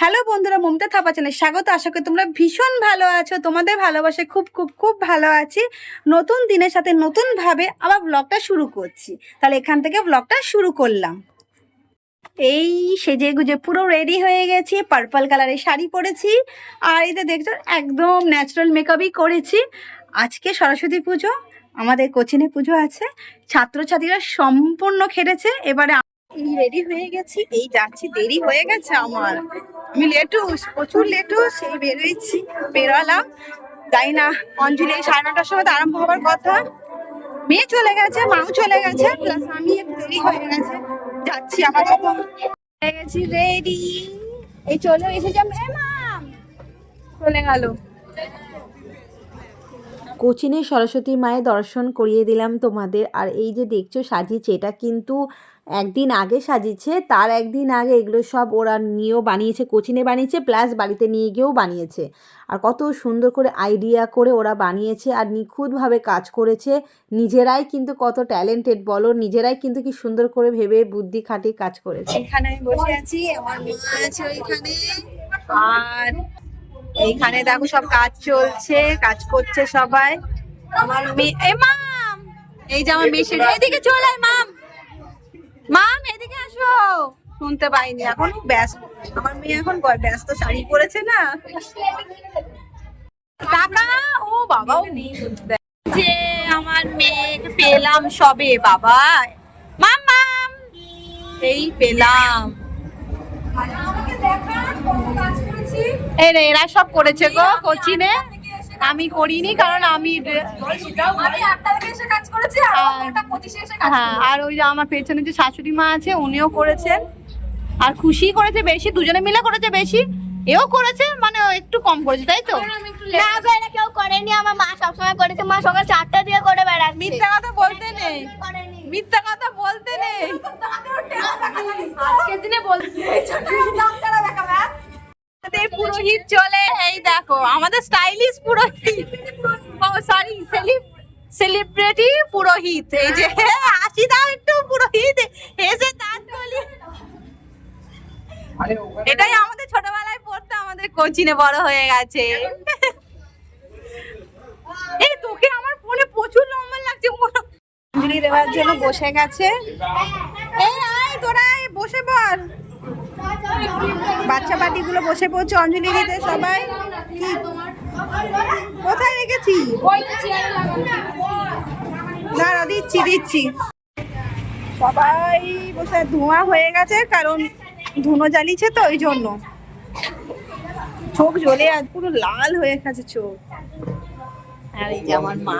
Hello বন্ধুরা, Mamata Thapa channel স্বাগত, আশা করি তোমরা ভীষণ ভালো আছো। তোমাদের ভালোবাসে খুব খুব খুব ভালো আছি। নতুন দিনের সাথে নতুনভাবে আবার ব্লগটা শুরু করছি। তাহলে এখান থেকে ব্লগটা শুরু করলাম। এই সেজে গুজে পুরো রেডি হয়ে গেছি পার্পল কালারের শাড়ি পরেছি। আর যে দেখছ, একদম ন্যাচারাল মেকআপই করেছি। আজকে সরস্বতী পুজো, আমাদের কোচিনে পুজো আছে। ছাত্রছাত্রীরা সম্পূর্ণ খেটেছে। এবারে রেডি হয়ে গেছি। এই যাচ্ছি, দেরি হয়ে গেছে আমার। আমি লেটুস প্রচুর লেটুস এই বেরোইছি বেরোলাম। যাই না, অঞ্জলি এই সাড়ে নটার সময় তো আরম্ভ হওয়ার কথা। মেয়ে চলে গেছে, মাও চলে গেছে প্লাস আমি দেরি হয়ে গেছে। যাচ্ছি আমাদের হয়ে গেছি রেডি এই চলে এসেছি, এ মাম চলে গেল। কোচিনে সরস্বতী মায়ের দর্শন করিয়ে দিলাম তোমাদের। আর এই যে দেখছ সাজিয়েছে, এটা কিন্তু একদিন আগে সাজিয়েছে, তার একদিন আগে এগুলো সব ওরা নিয়েও বানিয়েছে, কোচিনে বানিয়েছে, প্লাস বাড়িতে নিয়ে গিয়েও বানিয়েছে। আর কত সুন্দর করে আইডিয়া করে ওরা বানিয়েছে আর নিখুঁতভাবে কাজ করেছে। নিজেরাই কিন্তু কত ট্যালেন্টেড, বলো, নিজেরাই কিন্তু কি সুন্দর করে ভেবে বুদ্ধি খাটিয়ে কাজ করেছে। এখানে আমি বসে আছি, আমার মা আছে ওইখানে। আর এইখানে দেখো সব কাজ চলছে কাজ করছে সবাই। আমার মেয়ে মাম এই যে আমার মেয়ে সেজে এদিকে চলে মাম মাম এদিকে আসো। শুনতে পাইনি এখন ব্যস্ত। আমার মেয়ে এখন ব্যস্ত শাড়ি পরেছে না। টাকা ও বাবা ও যে আমার মেয়েকে পেলাম সবে বাবা। মাম মাম! এই পেলাম। এই রে এরা সব করেছে গো কোচিনে। আমি করিনি কারণ আমি কাজ হ্যাঁ। আর ওই যে আমার পেছনে যে শাশুড়ি মা আছে উনিও করেছেন আর খুশি করেছে বেশি দুজনে মিলে করেছে বেশি। এও করেছে মানে ও একটু কম করেছে তাই তো? না গো এটা কেউ করেনি আমার মা সবসময় করেছে। মা সকাল চারটা দিয়ে করে বেড়াচ্ছে। মিথ্যা কথা বলতে নেই। মিথ্যা কথা বলতে নেই। আজকের দিনে বলছি দেখাবে আমাদের পুরোহিত চলে এই দেখো আমাদের স্টাইলিশ পুরোহিত ও সরি সেলিব্রিটি পুরোহিত এই যে আসি দাও একটু পুরোহিত এসে দাঁত গলি এটাই আমাদের ছোটবেলায় পড়তে আমাদের কোচিনে বড় হয়ে গেছে এই তোকে আমার ফোনে প্রচুর নম্বর লাগছে অঞ্জলি দেওয়ার জন্য বসে গেছে এই আয় তোরা বসে পড় বাচ্চা পার্টিগুলো বসে পড়ছে, অঞ্জলি দিতে সবাই। কোথায় রেখেছি? দাঁড়া দিচ্ছি দিচ্ছি। সবাই বসে, ধোঁয়া হয়ে গেছে, কারণ ধুনো জ্বালিয়েছে তো, ওই জন্য। চোখ জ্বলে আর পুরো লাল হয়ে গেছে চোখ। আর এই যে আমার মা।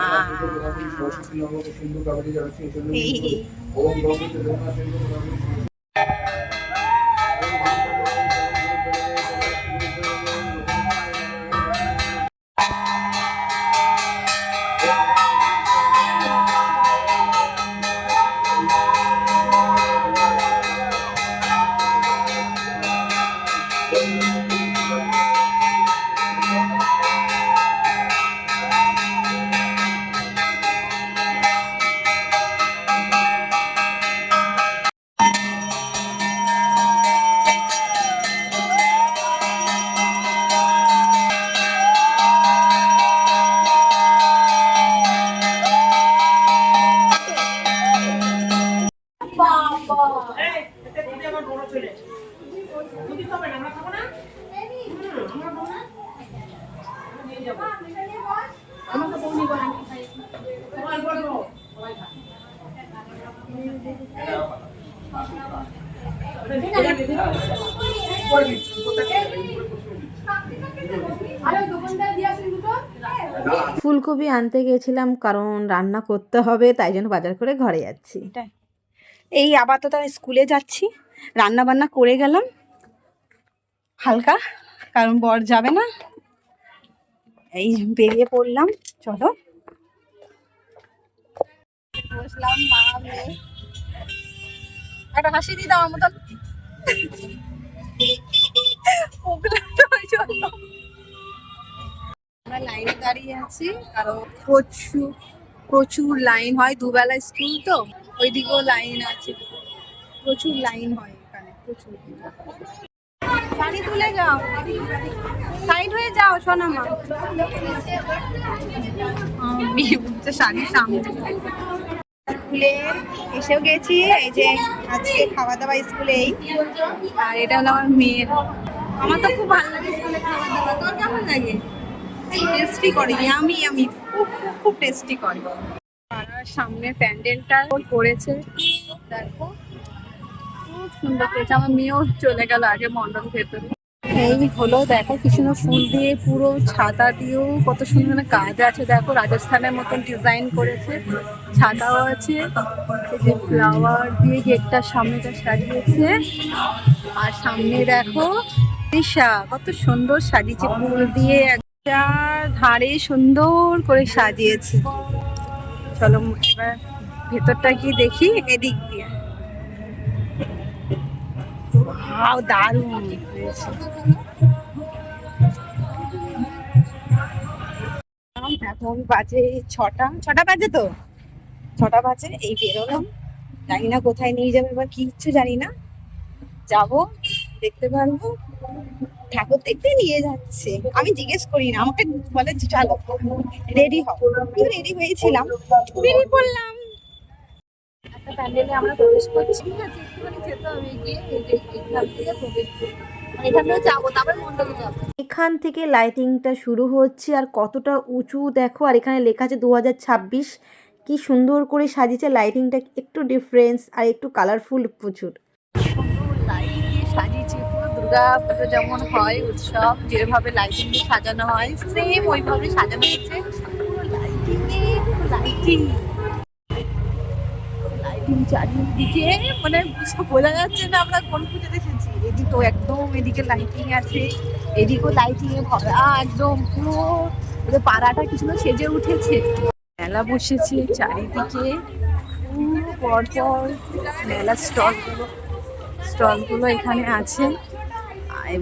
ফুলকপি আনতে গেছিলাম কারণ রান্না করতে হবে, তাই জন্য বাজার করে ঘরে যাচ্ছি। এই আপাতত আমি স্কুলে যাচ্ছি রান্না বান্না করে গেলাম। হালকা, কারণ বর যাবে না। এই বেরিয়ে পড়লাম, চলো। বসলাম, মা, মেয়ে। একটা হাসি দি দাও আমার আমরা লাইনে দাঁড়িয়ে আছি, কারণ প্রচুর প্রচুর লাইন হয়, দুবেলা স্কুল তো, ওইদিকেও লাইন আছে। প্রচুর লাইন হয় এখানে, প্রচুর। শাড়ি তুলে যাও। সাইড হয়ে যাও সোনামা উঠছে শাড়ির সামনে। স্কুলে এসেও গেছি, এই যে আজকে খাওয়া দাওয়া স্কুলে এই আর এটা হলো আমার মেয়ের। আমার তো খুব ভালো লাগে স্কুলে খাওয়া দাওয়া তোর কেমন লাগে? টেস্টি করে আমি আমি খুব খুব টেস্টি করে। আর সামনে প্যান্ডেলটা করেছে। দেখো, খুব সুন্দর করেছে। আমার মেয়েও চলে গেল আগে মণ্ডপ ভেতরে। এই হলো, দেখো কি সুন্দর ফুল দিয়ে পুরো ছাতা দিয়েও কত সুন্দর কাজ আছে। দেখো রাজস্থানের মতন ডিজাইন করেছে। ছাতাও আছে যে ফ্লাওয়ার দিয়ে গেটটা সামনেটা সাজিয়েছে। আর সামনে দেখো দিশা, কত সুন্দর সাজিয়েছে। ফুল দিয়ে একটা ধারে সুন্দর করে সাজিয়েছে। চলো এবার ভেতরটা কি দেখি, এদিক দিয়ে। ওয়াও দারুণ হয়েছে। এখন বাজে ছটা ছটা বাজে তো? ছটা বাজে, এই বেরোলাম। জানি না কোথায় নিয়ে যাবে বা কি ইচ্ছে জানি না। যাব, দেখতে পারব। ঠাকুর দেখতে নিয়ে যাচ্ছে। আমি জিজ্ঞেস করি না, আমাকে বলে চলো রেডি হও। রেডি হয়েছিলাম। বেরিয়ে পড়লাম প্যান্ডেলে আমরা প্রবেশ করছি। ঠিক আছে একটুখানি যেতে হবে গিয়ে এখান থেকে প্রবেশ করব। এখান থেকে যাব তারপর মন্ডপে যাব। এখান থেকে লাইটিংটা শুরু হচ্ছে আর কতটা উঁচু দেখো আর এখানে লেখা আছে দুহাজার ছাব্বিশ। কি সুন্দর করে সাজিয়েছে লাইটিংটা একটু ডিফারেন্স আর একটু কালারফুল প্রচুর। সুন্দর লাইট দিয়ে সাজিয়েছে পুরো দুর্গা পুজো যেমন হয় উৎসব যেভাবে লাইটিং দিয়ে সাজানো হয় সেম ওইভাবে সাজানো হয়েছে লাইটিং লাইটিং লাইটিং চারিদিকে মানে বোঝা যাচ্ছে না আমরা কোন পুজো দেখেছি। এদিকেও একদম, এদিকে লাইটিং আছে, এদিকেও লাইটিং এ ভরা, একদম পুরো পাড়াটা কিছু সেজে উঠেছে। মেলা বসেছে চারিদিকে, পুরো পরপর মেলা স্টলগুলো স্টলগুলো এখানে আছে।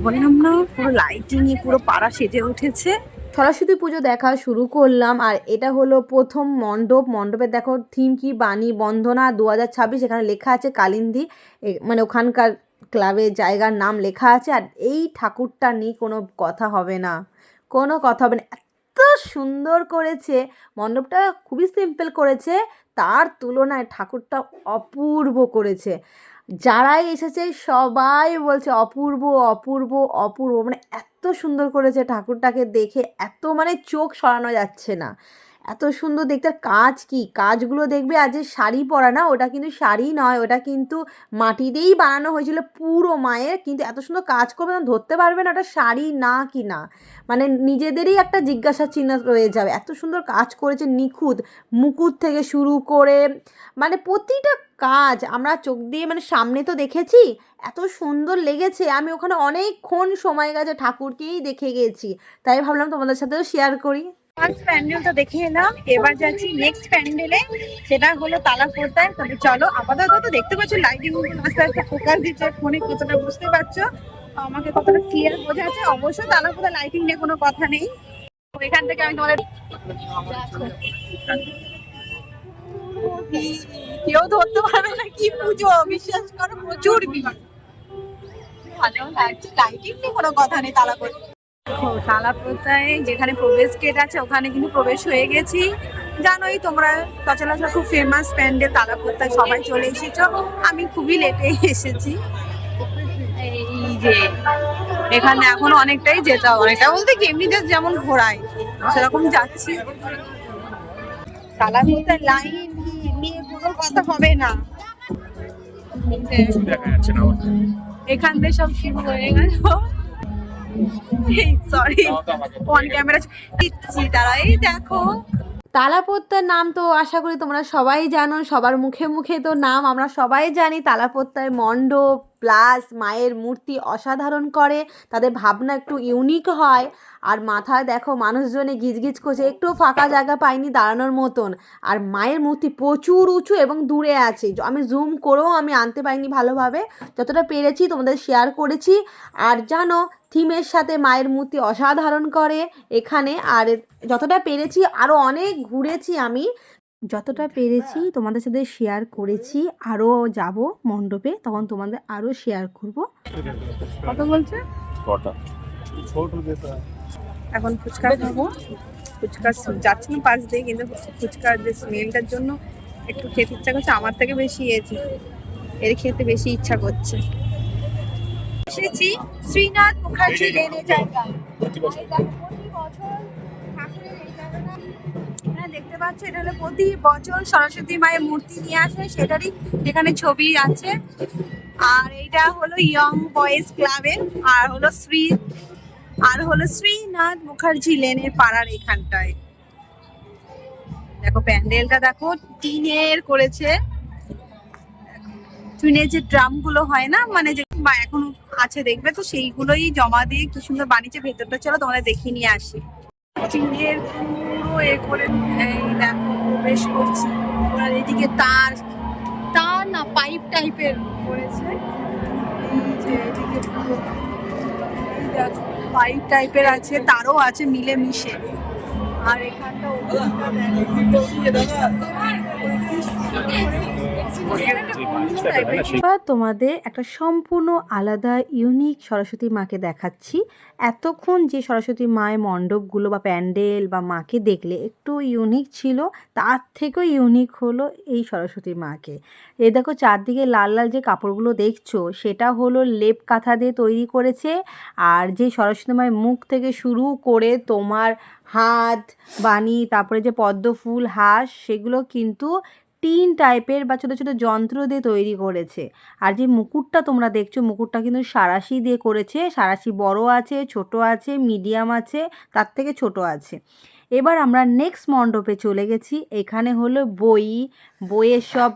বললাম না, পুরো লাইটিং এ পুরো পাড়া সেজে উঠেছে। সরস্বতী পুজো দেখা শুরু করলাম, আর এটা হলো প্রথম মণ্ডপ। মণ্ডপে দেখো থিম কি? বাণী বন্ধনা দু হাজার ছাব্বিশ, এখানে লেখা আছে কালিন্দি। মানে ওখানকার ক্লাবের জায়গার নাম লেখা আছে, আর এই ঠাকুরটা নিয়ে কোনো কথা হবে না। কোনো কথা হবে না। এত সুন্দর করেছে। মণ্ডপটা খুবই সিম্পল করেছে। তার তুলনায় ঠাকুরটা অপূর্ব করেছে। যারাই এসেছে সবাই বলছে, অপূর্ব অপূর্ব অপূর্ব। মানে এত সুন্দর করেছে ঠাকুরটাকে দেখে, এত মানে চোখ সরানো যাচ্ছে না। এত সুন্দর দেখতে। কাজ কি? কাজগুলো দেখবে আজ যে শাড়ি পরা না, ওটা কিন্তু শাড়ি নয়, ওটা কিন্তু মাটি দিয়েই বানানো হয়েছিল পুরো মায়ের। কিন্তু এত সুন্দর কাজ করবে না, ধরতে পারবে না ওটা শাড়ি না কি না। মানে নিজেদেরই একটা জিজ্ঞাসা চিহ্ন রয়ে যাবে। এত সুন্দর কাজ করেছে নিখুঁত, মুকুট থেকে শুরু করে মানে প্রতিটা কাজ আমরা চোখ দিয়ে মানে সামনে তো দেখেছি, এত সুন্দর লেগেছে। আমি ওখানে অনেকক্ষণ সময় গেছে ঠাকুরকেই দেখে গেছি। তাই ভাবলাম তোমাদের সাথেও শেয়ার করি। ফার্স্ট প্যান্ডেলটা দেখে এলাম, এবার যাচ্ছি নেক্সট প্যান্ডেলে সেটা হলো তালা পর্দায়। তবে চলো, আপাতত তো দেখতে পাচ্ছ লাইটিং আস্তে আস্তে ফোকাস দিচ্ছে, ফোনে কতটা বুঝতে পারছ? আমাকে কতটা ক্লিয়ার বোঝা যাচ্ছে অবশ্যই তালা পর্দা লাইটিং নিয়ে কোনো কথা নেই। এখান থেকে আমি তোমাদের কেউ ধরতে পারবে না, কি পুজো বিশ্বাস করো, প্রচুর ভিড়। ভালো লাগছে লাইটিং নিয়ে কোনো কথা নেই তালা তালাপোতায় যেখানে প্রবেশ গেট আছে ওখানে কিন্তু প্রবেশ হয়ে গেছি। জানোই তোমরা সচরাচর খুব ফেমাস প্যান্ডেল তালাপোতায় সবাই চলে এসেছ। আমি খুবই লেটে এসেছি। এই যে এখানে এখন অনেকটাই যেতে হবে। অনেকটা বলতে কি এমনি যেমন ঘোরায় সেরকম যাচ্ছি। তালাপোতায় লাইন নিয়ে কোনো কথা হবে না। দেখা যাচ্ছে না এখান থেকে সব শুরু হয়ে গেল। সরি অন ক্যামেরা দিচ্ছি তারা। এই দেখো। তালাপত্তার নাম তো আশা করি তোমরা সবাই জানো, সবার মুখে মুখে তো নাম, আমরা সবাই জানি তালাপত্তায় মণ্ডপ, প্লাস মায়ের মূর্তি অসাধারণ করে, তাদের ভাবনা একটু ইউনিক হয়। আর মাথায় দেখো মানুষজনে গিজগিজ করছে একটু ফাঁকা জায়গা পাইনি দাঁড়ানোর মতন। আর মায়ের মূর্তি প্রচুর উঁচু এবং দূরে আছে। আমি জুম করেও আমি আনতে পারিনি ভালোভাবে যতটা পেরেছি তোমাদের শেয়ার করেছি। আর জানো থিমের সাথে মায়ের মূর্তি অসাধারণ করে এখানে। আর যতটা পেরেছি আরও অনেক ঘুরেছি আমি। যতটা পেরেছি তোমাদের সাথে শেয়ার করেছি আরও যাব মণ্ডপে তখন তোমাদের আরও শেয়ার করব। কত বলছে? কটা? ছোট এখন ফুচকা খাব। ফুচকা যাচ্ছিলাম পাশ দিয়ে কিন্তু ফুচকার যে স্মেলটার জন্য একটু খেতে ইচ্ছা করছে আমার থেকে বেশি এসে এর খেতে বেশি ইচ্ছা করছে। এসেছি শ্রীনাথ মুখার্জি প্রতি বছর। জায়গাটা। এখানে দেখতে পাচ্ছ এটা হলো প্রতি বছর সরস্বতী মায়ের মূর্তি নিয়ে আসে সেটারই এখানে ছবি আছে। আর এটা হলো ইয়ং বয়েজ ক্লাবের আর হলো শ্রী আর হলো শ্রীনাথ মুখার্জি লেনের পাড়ার এখানটায়। দেখো প্যান্ডেলটা দেখো, টিনের করেছে। টিনের যে ড্রামগুলো হয় না মানে যে এখন আছে দেখবে, তো সেইগুলোই জমা দিয়ে কি সুন্দর বানিয়েছে, ভেতরটা চলো তোমাদের দেখিয়ে নিয়ে আসি। টিনের পুরো এ করে দেখো, প্রবেশ করছি। আর এদিকে তার তার না, পাইপ টাইপের করেছে। এই যে এদিকে পুরো দেখো। পাইপ টাইপের আছে তারও আছে মিলে মিশে আর এখানটা। এবার তোমাদের একটা সম্পূর্ণ আলাদা ইউনিক সরস্বতী মাকে দেখাচ্ছি। এতক্ষণ যে সরস্বতী মায়ের মণ্ডপগুলো বা প্যান্ডেল বা মাকে দেখলে একটু ইউনিক ছিল, তার থেকেও ইউনিক হলো এই সরস্বতী মাকে। এ দেখো চারদিকে লাল লাল যে কাপড়গুলো দেখছ, সেটা হলো লেপ কাঁথা দিয়ে তৈরি করেছে। আর যে সরস্বতী মায়ের মুখ থেকে শুরু করে তোমার হাত বানি তারপরে যে পদ্ম ফুল, হাঁস, সেগুলো কিন্তু টিন টাইপের বা ছোটো ছোটো যন্ত্র দিয়ে তৈরি করেছে। আর যে মুকুটটা তোমরা দেখছ, মুকুটটা কিন্তু সারাশি দিয়ে করেছে। সারাশি বড় আছে, ছোট আছে মিডিয়াম আছে, তার থেকে ছোট আছে। এবার আমরা নেক্সট মণ্ডপে চলে গেছি। এখানে হলো বই। বইয়ের সব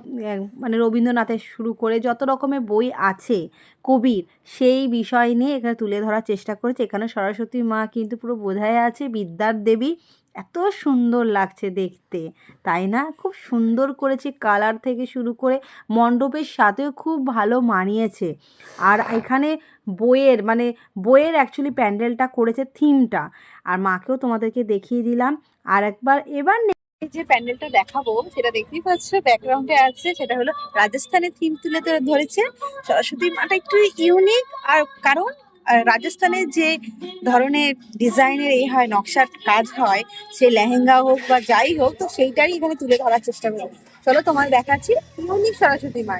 মানে রবীন্দ্রনাথের শুরু করে যত রকমের বই আছে, কবির, সেই বিষয় নিয়ে এখানে তুলে ধরার চেষ্টা করেছে। এখানে সরস্বতী মা কিন্তু পুরো বোঝায় আছে, বিদ্যার দেবী। এত সুন্দর লাগছে দেখতে, তাই না? খুব সুন্দর করেছে কালার থেকে শুরু করে মণ্ডপের সাথেও খুব ভালো মানিয়েছে। আর এখানে বইয়ের মানে বইয়ের অ্যাকচুয়ালি প্যান্ডেলটা করেছে থিমটা আর মাকেও তোমাদেরকে দেখিয়ে দিলাম। আর একবার এবার যে প্যান্ডেলটা দেখাবো, সেটা দেখতেই পাচ্ছ ব্যাকগ্রাউন্ডে আছে, সেটা হলো রাজস্থানের থিম তুলে ধরে- ধরেছে। সরস্বতী মাটা একটু ইউনিক আর কারণ আহ, রাজস্থানের যে ধরনের ডিজাইনের এই হয় নকশার কাজ হয় সে লেহেঙ্গা হোক বা যাই হোক তো সেইটারই এখানে তুলে ধরার চেষ্টা করব। চলো তোমার দেখাচ্ছি ইউনিক সরস্বতী মা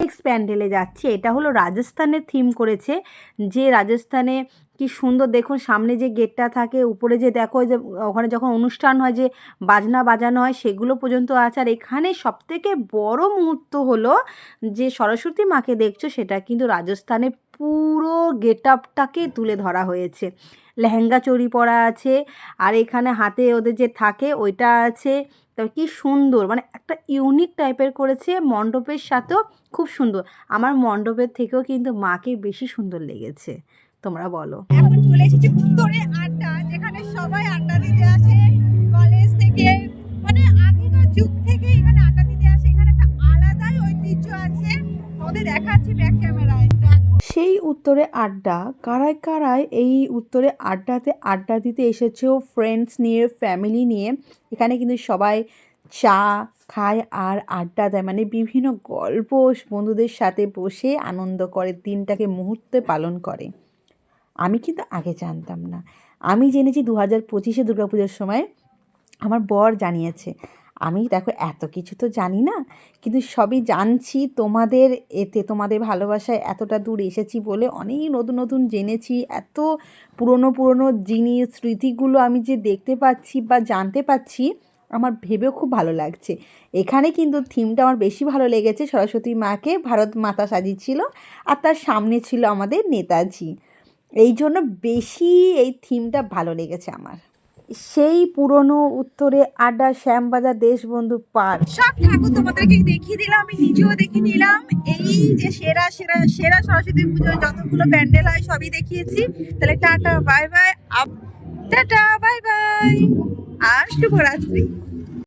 নেক্সট প্যান্ডেলে যাচ্ছি এটা হলো রাজস্থানের থিম করেছে যে রাজস্থানে কি সুন্দর দেখুন সামনে যে গেটটা থাকে উপরে যে দেখো যে ওখানে যখন অনুষ্ঠান হয় যে বাজনা বাজানো হয় সেগুলো পর্যন্ত আছে আর এখানে সবথেকে বড় মুহূর্ত হলো যে সরস্বতী মাকে দেখছ সেটা কিন্তু রাজস্থানে পুরো গেট আপটাকে তুলে ধরা হয়েছে। লেহেঙ্গা চড়ি পরা আছে, আর এখানে হাতে ওদের যে থাকে ওইটা আছে। তবে কি সুন্দর মানে একটা ইউনিক টাইপের করেছে মণ্ডপের সাথেও খুব সুন্দর। আমার মণ্ডপের থেকেও কিন্তু মাকে বেশি সুন্দর লেগেছে, তোমরা বলো। এখন চলে এসেছি আড্ডা, যেখানে সবাই আড্ডা দিতে আসে। কলেজ থেকে মানে আগেকার যুগ থেকে এখানে আড্ডা দিতে আসে। এখানে একটা আলাদাই ঐতিহ্য আছে। ওদের দেখাচ্ছি ব্যাক ক্যামেরায় সেই উত্তরে আড্ডা। কারায় কারায় এই উত্তরে আড্ডাতে আড্ডা দিতে এসেছ ফ্রেন্ডস নিয়ে ফ্যামিলি নিয়ে। এখানে কিন্তু সবাই চা খায় আর আড্ডা দেয়। মানে বিভিন্ন গল্প বন্ধুদের সাথে বসে আনন্দ করে, দিনটাকে মুহূর্তে পালন করে। আমি কিন্তু আগে জানতাম না। আমি জেনেছি দু হাজার পঁচিশে দুর্গাপুজোর সময় আমার বর জানিয়েছে আমি দেখো এত কিছু তো জানি না, কিন্তু সবই জানছি তোমাদের এতে, তোমাদের ভালোবাসায় এতটা দূর এসেছি বলে অনেক নতুন নতুন জেনেছি। এত পুরনো পুরনো জিনিস স্মৃতিগুলো আমি যে দেখতে পাচ্ছি বা জানতে পাচ্ছি, আমার ভেবেও খুব ভালো লাগছে। এখানে কিন্তু থিমটা আমার বেশি ভালো লেগেছে, সরস্বতী মাকে ভারত মাতা সাজিয়েছিল আর তার সামনে ছিল আমাদের নেতাজি। এই জন্য বেশি এই থিমটা ভালো লেগেছে আমার। সেই পুরনো উত্তরে আড্ডা, শ্যামবাজার, দেশবন্ধু পার্ক। সব ঠাকুর তোমাদেরকে দেখিয়ে দিলাম, আমি নিজেও দেখে নিলাম। এই যে সেরা সেরা সেরা সরস্বতী পুজোয় যতগুলো প্যান্ডেল হয়, সবই দেখিয়েছি। তাহলে tata, bye bye. Tata, bye bye. আর শুভরাত্রি।